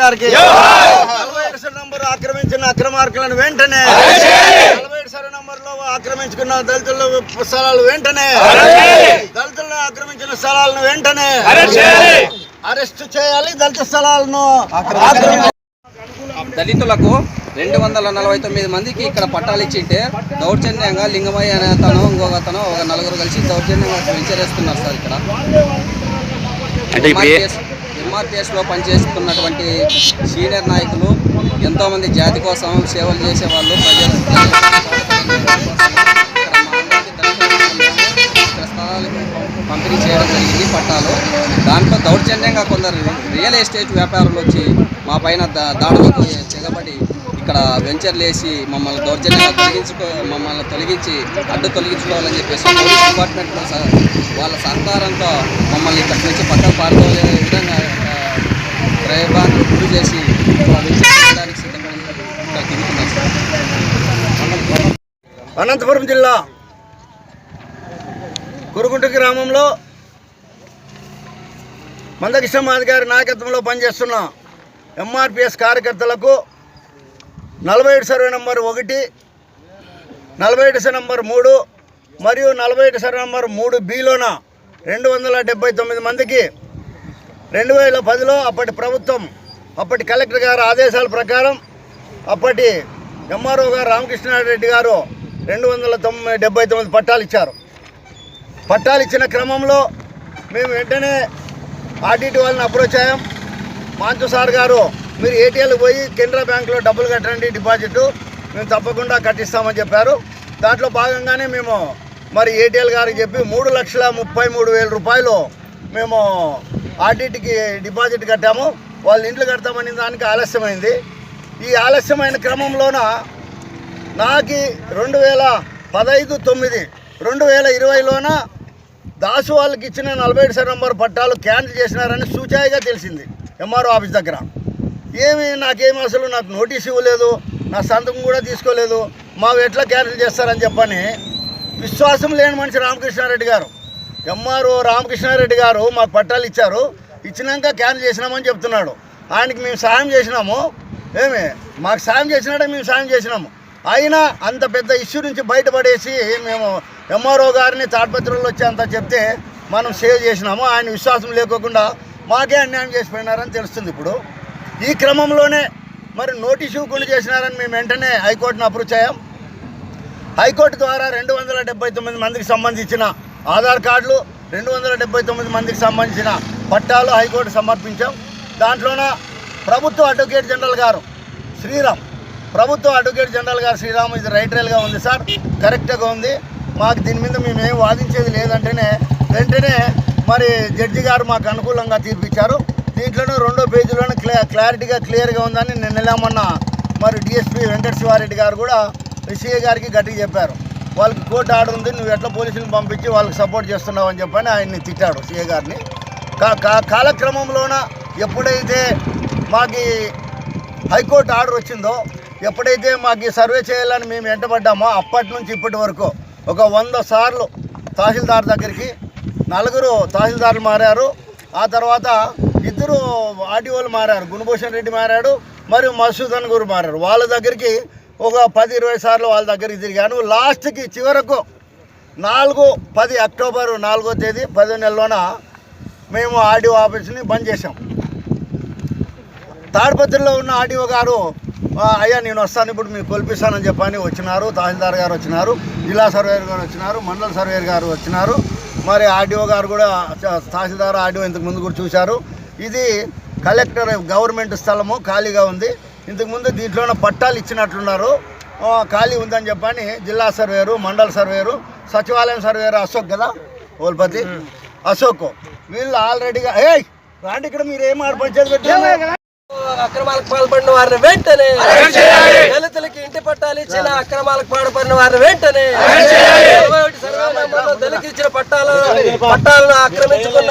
గారికి నలభై ఏడు సర్వే నంబర్ ఆక్రమించిన అక్రమార్కులను వెంటనే నలభై ఏడు నంబర్లో ఆక్రమించుకున్న దళితుల స్థలాలు వెంటనే దళితులను ఆక్రమించిన స్థలాలను వెంటనే అరెస్ట్ చేయాలి దళిత స్థలాలను దళితులకు రెండు వందల నలభై తొమ్మిది మందికి ఇక్కడ పట్టాలు ఇచ్చింటే దౌర్జన్యంగా లింగమయ్య అనే అతను ఇంకొక అతను ఒక నలుగురు కలిసి దౌర్జన్యంగా వెంచరేస్తున్నారు సార్ ఇక్కడ. అంటే ఎంఆర్పిఎస్లో పనిచేస్తున్నటువంటి సీనియర్ నాయకులు ఎంతోమంది జాతి కోసం సేవలు చేసేవాళ్ళు ప్రజలు పంపిణీ చేయడం జరిగింది పట్టాలు. దాంట్లో దౌర్జన్యంగా కొందరు రియల్ ఎస్టేట్ వ్యాపారులు వచ్చి మా పైన దా- దాడులకు తెగబడి ఇక్కడ వెంచర్లు వేసి మమ్మల్ని దౌర్జన్యంగా తొలగించుకో మమ్మల్ని తొలగించి అడ్డు తొలగించుకోవాలని చెప్పేసి పోలీస్ డిపార్ట్మెంట్లో వాళ్ళ సహకారంతో మమ్మల్ని ఇక్కడి నుంచి పక్కకు పారుకోలే విధంగా ఆ, గురి చేసి సిద్ధపడి అనంతపురం జిల్లా కురుగుంట గ్రామంలో మందకృష్ణ మాదిగారి నాయకత్వంలో పనిచేస్తున్న ఎంఆర్పిఎస్ కార్యకర్తలకు నలభై ఏడు సర్వే నంబర్ ఒకటి నలభై ఏడు సర్వే నంబర్ మూడు మరియు నలభై ఏడు సర్వే నంబర్ మూడు బిలోన రెండు వందల డెబ్బై తొమ్మిది మందికి రెండు వేల పదిలో అప్పటి ప్రభుత్వం అప్పటి కలెక్టర్ గారి ఆదేశాల ప్రకారం అప్పటి ఎంఆర్ఓ గారు రామకృష్ణారెడ్డి గారు రెండు వందల తొంభై డెబ్బై తొమ్మిది పట్టాలు ఇచ్చారు. పట్టాలు ఇచ్చిన క్రమంలో మేము వెంటనే ఆర్డీటీ వాళ్ళని అప్రోచ్ అయ్యాం. మాంచు సార్ గారు మీరు ఏటీఎల్ పోయి కెనరా బ్యాంకులో డబ్బులు కట్టండి డిపాజిట్ మేము తప్పకుండా కట్టిస్తామని చెప్పారు. దాంట్లో భాగంగానే మేము మరి ఏటీఎల్ గారికి చెప్పి మూడు లక్షల ముప్పై మూడు వేల రూపాయలు మేము ఆర్డిటికి డిపాజిట్ కట్టాము వాళ్ళ ఇంట్లో కడతామనే దానికి ఆలస్యమైంది. ఈ ఆలస్యమైన క్రమంలోన నాకు రెండు వేల పదహైదు తొమ్మిది రెండు వేల ఇరవైలోన దాసు వాళ్ళకి ఇచ్చిన నలభై ఏడు సార్ నంబర్ పట్టాలు క్యాన్సిల్ చేసినారని సూచాయిగా తెలిసింది ఎంఆర్ఓ ఆఫీస్ దగ్గర. ఏమి నాకేమి అసలు నాకు నోటీస్ ఇవ్వలేదు నా సంతకం కూడా తీసుకోలేదు మావి ఎట్లా క్యాన్సిల్ చేస్తారని చెప్పని విశ్వాసం లేని మనిషి రామకృష్ణారెడ్డి గారు ఎంఆర్ఓ రామకృష్ణారెడ్డి గారు మాకు పట్టాలు ఇచ్చారు. ఇచ్చినాక క్యాన్సిల్ చేసినామని చెప్తున్నాడు. ఆయనకి మేము సాయం చేసినాము. ఏమి? మాకు సాయం చేసినాడే మేము సాయం చేసినాము. అయినా అంత పెద్ద ఇష్యూ నుంచి బయటపడేసి మేము ఎంఆర్ఓ గారిని తాడ్పత్రుల్లో వచ్చి చెప్తే మనం సేవ్ చేసినాము. ఆయన విశ్వాసం లేకోకుండా మాకే అన్యాయం చేసిపోయినారని తెలుస్తుంది ఇప్పుడు. ఈ క్రమంలోనే మరి నోటీసు ఇవ్వకుండా చేసినారని మేము వెంటనే హైకోర్టును అప్రూవ్ చేయం. హైకోర్టు ద్వారా రెండు వందల డెబ్బై తొమ్మిది మందికి సంబంధించిన ఆధార్ కార్డులు రెండు వందల డెబ్బై తొమ్మిది మందికి సంబంధించిన పట్టాలు హైకోర్టు సమర్పించాం. దాంట్లోన ప్రభుత్వ అడ్వకేట్ జనరల్ గారు శ్రీరామ్ ప్రభుత్వ అడ్వకేట్ జనరల్ గారు శ్రీరామ్ ఇది రైట్ రైల్గా ఉంది సార్ కరెక్ట్గా ఉంది. మాకు దీని మీద మేము ఏం వాదించేది లేదంటేనే వెంటనే మరి జడ్జి గారు మాకు అనుకూలంగా తీర్పిచ్చారు. దీంట్లోనూ రెండో పేజీలోనే క్లా క్లారిటీగా క్లియర్గా ఉందని నిన్న మరి డిఎస్పీ వెంకట శివారెడ్డి గారు కూడా సిఏ గారికి గట్టిగా చెప్పారు. వాళ్ళకి కోర్టు ఆర్డర్ ఉంది నువ్వు ఎట్లా పోలీసులను పంపించి వాళ్ళకి సపోర్ట్ చేస్తున్నావు అని చెప్పని ఆయన్ని తిట్టాడు సీఏ గారిని. కా కా- కాలక్రమంలోన ఎప్పుడైతే మాకు హైకోర్టు ఆర్డర్ వచ్చిందో ఎప్పుడైతే మాకు సర్వే చేయాలని మేము వెంటబడ్డామో అప్పటి నుంచి ఇప్పటి వరకు ఒక వంద సార్లు తహసీల్దార్ దగ్గరికి నలుగురు తహసీల్దార్లు మారారు. ఆ తర్వాత ఇద్దరు ఆర్టీఓలు మారారు గుణభూషణ్ రెడ్డి మారాడు మరియు మధుసూదన్ గురు మారారు. వాళ్ళ దగ్గరికి ఒక పది ఇరవై సార్లు వాళ్ళ దగ్గరికి తిరిగాను. లాస్ట్కి చివరకు నాలుగు పది అక్టోబర్ నాలుగో తేదీ పదో నెలలోన మేము ఆర్డీఓ ఆఫీస్ని బంద్ చేసాం తాడిపత్రిలో ఉన్న ఆర్డీఓ గారు అయ్యా నేను వస్తాను ఇప్పుడు మీకు కొలిపిస్తానని చెప్పని వచ్చినారు. తహసీల్దార్ గారు వచ్చినారు జిల్లా సర్వేయర్ గారు వచ్చినారు మండల సర్వేయర్ గారు వచ్చినారు. మరి ఆర్డీఓ గారు కూడా తహసీల్దార్ ఆర్డీఓ ఇంతకు ముందు కూడా చూశారు. ఇది కలెక్టర్ గవర్నమెంట్ స్థలము ఖాళీగా ఉంది. ఇంతకుముందు దీంట్లోనే పట్టాలు ఇచ్చినట్లున్నారు. ఆ, ఖాళీ ఉందని చెప్పని జిల్లా సర్వేయరు మండల సర్వేయరు సచివాలయం సర్వేయరు అశోక్ కదా? ఓల్పతి? అశోక్. వీళ్ళు ఆల్రెడీగా ఏయ్! రాండి ఇక్కడ మీరు ఏం ఆడపంచేది పెట్టారు? అక్రమాలకు పాల్పడిన వారిని వెంటనే దళితులకి ఇంటి పట్టాలు ఇచ్చిన అక్రమాలకు పాల్పడిన వారిని వెంటనే ఇరవై ఒకటి సర్వే నంబర్లో దళితులకు ఇచ్చిన పట్టాలు పట్టాలను ఆక్రమించుకున్న